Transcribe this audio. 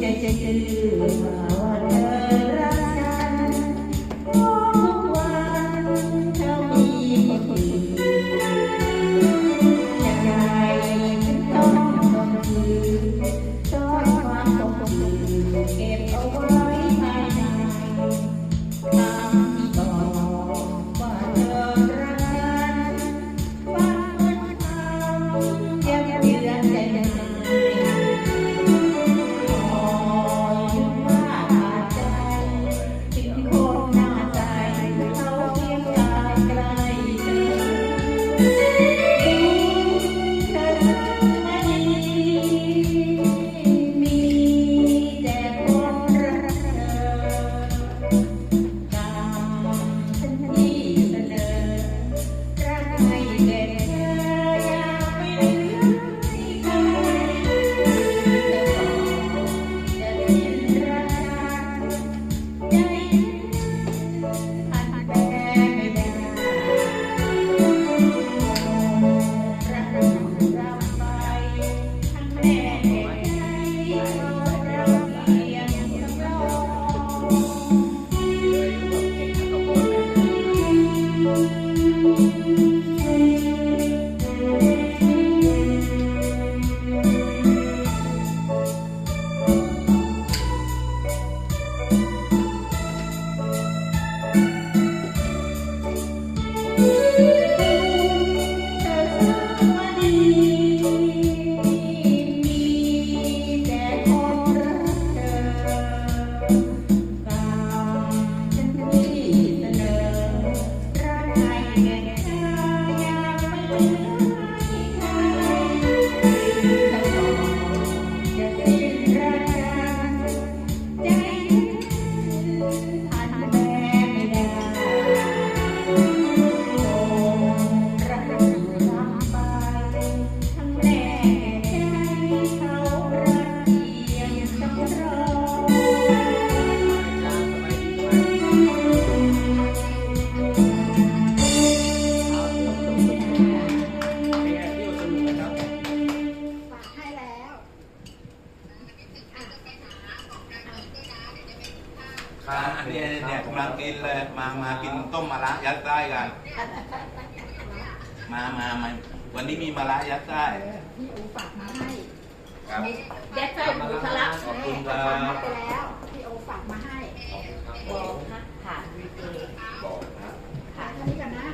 ใจใจใจมาวันเธอ 嗯。 อ่าเนี่ยเนี่ยกำลังกินเลยมามากินต้มมะระยัดไส้กัน มามามาวันนี้มีมะระยัดไส้พี่อูฝากมาให้ครับยัดไส้หมูทะลักขอบคุณครักมาบไปแล้วพี่โอฝากมาให้บอกนะค่ะบอกนะค่ะท่านี้กันนะ